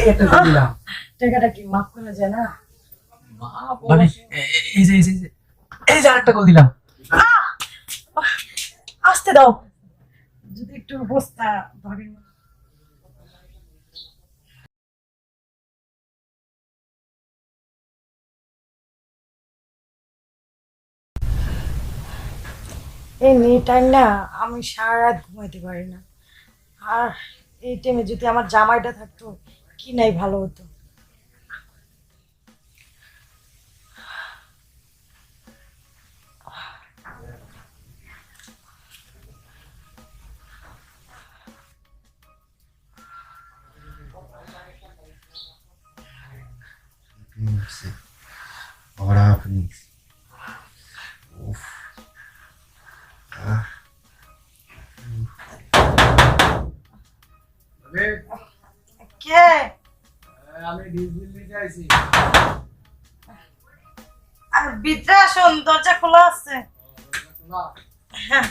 এই একটা দিলাম। টাকাটা কি মাফ করা যায় না? ভাবি এ- এ- এই যে এই যে এই যে আরেকটা করে দিলাম। আসতে দাও। যদি একটু বস্তা এই মেয়ে টাইম না আমি সারা রাত ঘুমাইতে পারি না। আর এই টাইমে যদি আমার জামাইটা থাকতো কি নাই ভালো হতো. Bora, Phoenix. আমি নিতে আইছি আর ভিতরে আসুন দরজা খোলা আছে। হ্যাঁ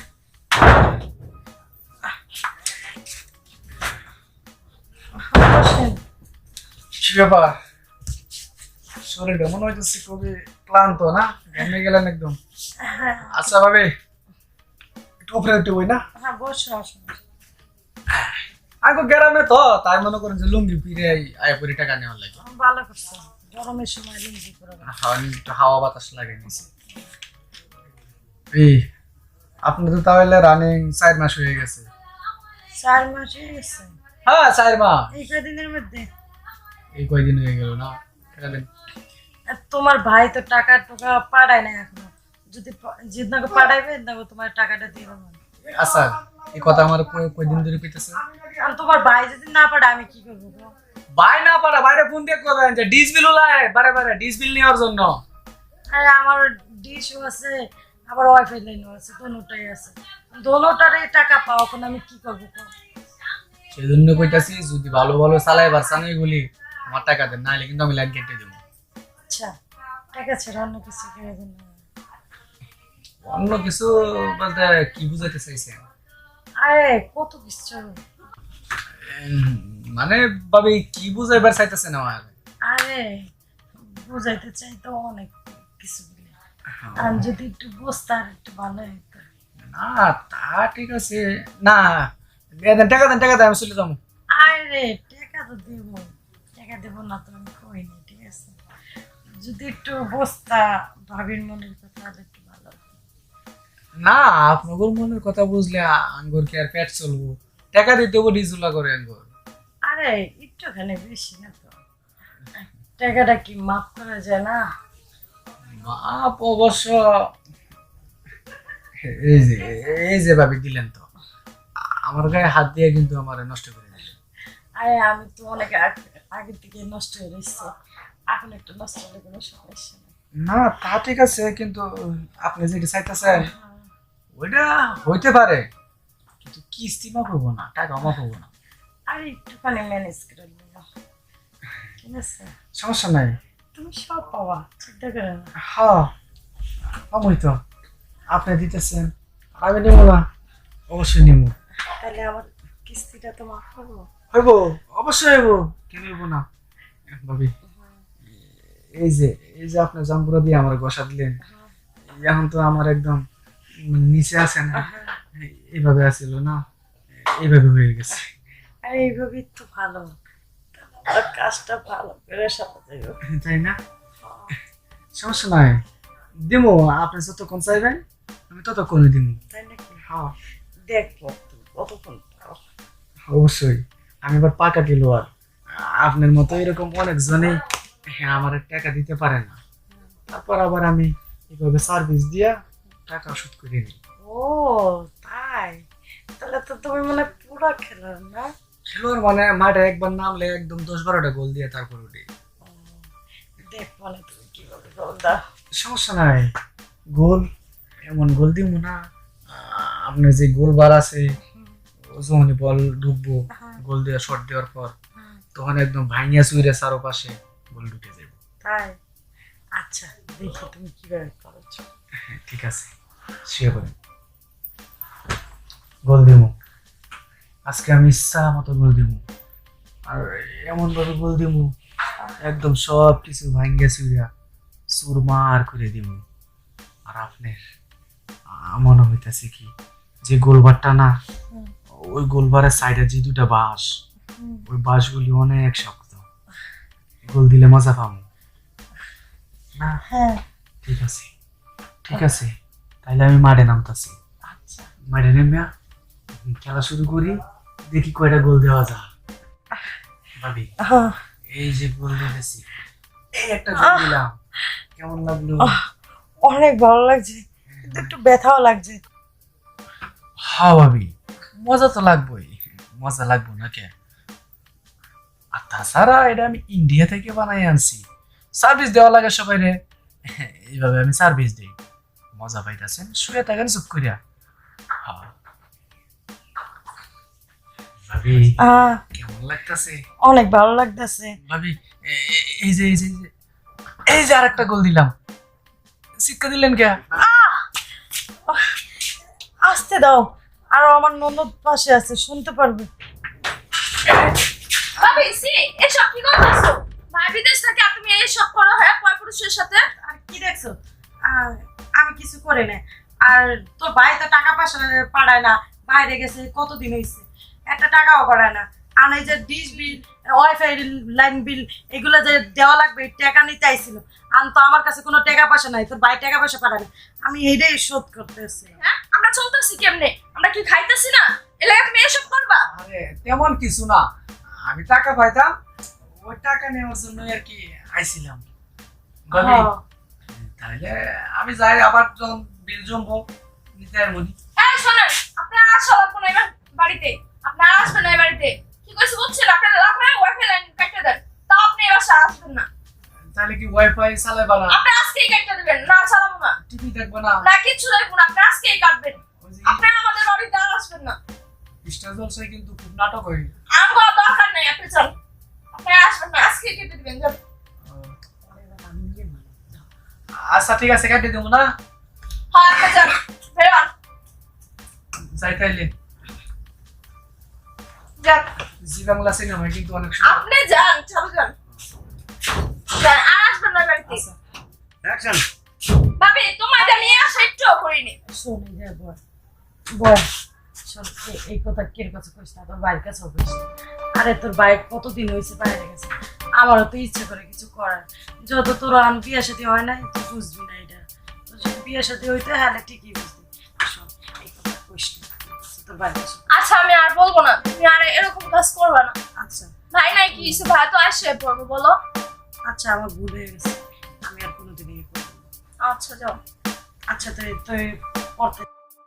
কি ব্যাপার? শরীরটা মনে হইতেছে? খুবই ক্লান্ত না? ঘেমে গেলেন একদম। হ্যাঁ। আচ্ছা ভাবি একটু উপরে উঠে বই না? হ্যাঁ বসো আসুন আগে গ্রামে তো তাই মনে করেন যে লুঙ্গি পিড়ে আয় করে টাকা নেওয়ার লাগে। ভালো করছ গরমের সময় লিঙ্গি করে হাওয়া বাতাস লাগে এই আপনি তো তাহলে রানিং চার মাস হয়ে গেছে। চার মাস হয়ে গেছে। হ্যাঁ চার মাস এই কদিনের মধ্যে? এই কয়দিন হয়ে গেল না টাকা দেন। তোমার ভাই তো টাকা টাকা পাঠায় না এখনও। যদি যেদিনকে পাঠাইবে তোমার টাকাটা দিয়ে দেবো। আচ্ছা। এই কথা আমার কয়- কয়দিন ধরে কইতেছে? কারণ তোমার ভাই যদি না পাঠায় আমি কি করব? ভাই না পারা বাইরে ফোন দিয়ে করবেন যে ডিস বিল উলায় বারে বারে ডিস বিল নেওয়ার জন্য। আরে আমার ডিশও আছে আবার ওয়াইফাই লাইনও আছে দোনোটাই আছে। দোনোটারই টাকা পাও এখন আমি কি করব গো? সেই জন্য কইতাছি যদি ভালো ভালো চালাই বারসান এগুলি আমার টাকা দেন নাহলে কিন্তু আমি লাইন কেটে দেবো। আচ্ছা ঠিক আছে অন্য কিছু করে দিন অন্য কিছু বলতে কি বুঝাইতে চাইছেন? আরে কত কিছু মানে ভাবি কি বুঝাইবার চাইতেছেন আমার আরে বুঝাইতে চাই তো অনেক কিছু বলে আর যদি একটু বসতে একটু ভালো হতো না তা ঠিক আছে। না দেন টাকা দেন টাকা দেন আমি চলে যাব। আরে টাকা তো দেবো। টাকা দেবো না তো আমি কইনি ঠিক আছে। যদি একটু বসতা ভাবির মনের কথা না আপনাদের মনের কথা বুঝলে আঙ্গুর কি আর পেট চলবো। টাকা দিতে দেবো ডিজুলা করে আঙ্গুর। আরে একটুখানি বেশি না তো। টাকাটা কি মাফ করা যায় না? মাপ অবশ্য এই যে এই যে ভাবি দিলেন তো। আমার গায়ে হাত দিয়ে কিন্তু আমার নষ্ট করে দিলেন। আরে আমি তো অনেক আগ- আগে থেকে নষ্ট হয়ে রয়েছে। এখন একটু নষ্ট হলে কোনো সমস্যা না তা ঠিক আছে কিন্তু আপনি যেটা চাইতেছেন ওইটা হইতে পারে কিন্তু কিস্তি মাপ হব না টাকা মাপ হব না। আরে একটুখানি ম্যানেজ করে ঠিক আছে। সমস্যা নাই। তুমি সব পাওয়া চিন্তা করে না। হ্যাঁ আমই তো। আপনি দিতেছেন আমি নেব না। অবশ্যই নেব। তাহলে আমার কিস্তিটা তো মাফ করব হইব অবশ্যই হইব। কেন হইব না? ভাবি এই যে এই যে আপনার জাম্পুরা দিয়ে আমার বসা দিলেন এখন তো আমার একদম মানে নিচে আছে না। এভাবে আসছিল না। এভাবে হয়ে গেছে। আর এইভাবেই তো ভালো। কাজটা ভালো করে হবে। তাই না? সমস্যা নাই। দিমো আপনি যতক্ষণ চাইবেন আমি ততক্ষণই দিমু। তাই নাকি? হ্যাঁ। দেখব কতক্ষণ অবশ্যই। আমি এবার পাকা আর। আপনার মতো এরকম অনেকজনেই হ্যাঁ আমার টাকা দিতে পারে না। তারপর আবার আমি এভাবে সার্ভিস দিয়া টাকা শোধ করে নিই। ও তাই? তাহলে তো তুমি মানে পুরো খেলার না? খেলোয়াড় মানে মাঠে একবার নামলে একদম দশ বারোটা গোল দিয়ে তারপর উঠি। ও, দেখব না তুমি কীভাবে গোল দাও। সমস্যা নাই। গোল এমন গোল দিব না। আপনার যে গোল বার আছে যখনই বল ঢুকবো। হ্যাঁ। গোল দিয়ে শট দেওয়ার পর তখন একদম ভাঙিয়া চুইরে চারো পাশে গোল ঢুকে যাবে তাই? আচ্ছা দেখি তুমি কীভাবে করেছ। হ্যাঁ, ঠিক আছে শুয়ে পড়েন গোল দিব আজকে আমি ইচ্ছা মতো গোল দিব আর এমন ভাবে গোল দিমু একদম সব কিছু চুরিয়া চুরমার করে দিমু। আর আপনার মনে হইতাছে কি যে গোলবারটা না ওই গোলবারের সাইডে যে দুটা বাঁশ। ওই বাঁশগুলি অনেক শক্ত। গোল দিলে মজা পাবো না হ্যাঁ। ঠিক আছে। ঠিক আছে। তাইলে আমি মাঠে নামতাছি। আচ্ছা। মাঠে খেলা শুরু করি দেখি কয়টা গোল দেওয়া যায়। ভাবি হ্যাঁ এই যে গোল দিয়েছি এই একটা গোল দিলাম। কেমন লাগল? অনেক ভালো লাগছে। কিন্তু একটু ব্যথাও লাগছে। হ্যাঁ ভাবি মজা তো লাগবেই। মজা লাগবো না কে আর তাছাড়া এটা আমি ইন্ডিয়া থেকে বানাই আনছি। সার্ভিস দেওয়া লাগে সবাই রে। এইভাবে আমি সার্ভিস দিই। মজা পাইতেছেন? শুয়ে থাকেন চুপ করিয়া হ্যাঁ। ভাবি কেমন লাগতেছে? অনেক ভালো লাগতেছে। ভাবি এ- এ- এই যে এই যে এই যে- এই যে আরেকটা গোল দিলাম। শিক্ষা দিলেন কে? আসতে দাও। আর আমার ননদ পাশে আছে শুনতে পারবে। ভাবি সি এসব কি করতেছো? ভাই বিদেশ থেকে তুমি এইসব করো হ্যাঁ পয় পুরুষের সাথে। আর কি দেখছ? আমি কিছু করি না আর তোর ভাই তো টাকা পয়সা পাঠায় না বাইরে গেছে কতদিন হয়েছে একটা টাকাও পাঠায় না। আর এই যে dish bill wifi line bill এগুলো যে দেওয়া লাগবে টাকা নিতে আইছিল। আর তো আমার কাছে কোনো টাকা পয়সা নাই তোর ভাই টাকা পয়সা পাঠায় না। আমি এইটাই শোধ করতেছি। হ্যাঁ? আমরা চলতেছি কেমনে? আমরা কি খাইতেছি না? এলাকা তুমি এসব করবা? আরে তেমন কিছু না। আমি টাকা পাইতাম ওই টাকা নেওয়ার জন্য আর কি আইছিলাম। হ্যাঁ। তাহলে আমি যাই আবার যখন বিল জমবো নিতে আর মনি এই শোনেন আপনার আসা লাগবে না এবার বাড়িতে। আপনার আসবেন না বাড়িতে। কি কইছি বুঝছেন? আপনার ওয়াইফাই লাইন কেটে দেন। তা আপনি এবার আসবেন না। তাহলে কি ওয়াইফাই চালাইবা না? আপনি আজকেই কেটে দেবেন না চালাবো না। টিভি দেখবা না? না কিচ্ছু দেখব না আপনি আজকেই কাটবেন। আপনি আমাদের বাড়িতে আর আসবেন না। স্টার জলসায় কিন্তু খুব নাটক হয়। আমার দরকার নেই আপনি চল আপনি আজকেই কেটে দিবেন আচ্ছা ঠিক আছে কাটিয়ে দেবো না? হ্যাঁ আপনি বেরোন যাই তাইলে। যান জি বাংলা সিনেমা কিন্তু অনেক আপনি যান চলো যান যান আর আসবেন না বাড়িতে। আচ্ছা। অ্যাকশন। ভাবি তোমাদের নিয়ে আসা একটুও করিনি। শোন এই যে কথা কে কাছে না? তোর আরে তোর বাইক কতদিন হয়েছে বাইরে গেছে? আমারও তো ইচ্ছে করে কিছু করার। যত তোর আন বিয়ে সাথে হয় না তুই বুঝবি না এটা। তোর যদি বিয়ে সাথে হইতে হ্যাঁ ঠিকই বুঝবি। শোন এই কথা কইস তোর ভাইয়ের আচ্ছা আমি আর বলব না। তুমি আর এরকম কাজ করবে না। আচ্ছা। ভাই নাই কি হয়েছে ভাই তো আসে পড়ব বলো। আচ্ছা আমার ভুল হয়ে গেছে। আমি আর কোনোদিন আচ্ছা যাও। আচ্ছা তুই তুই পড়তে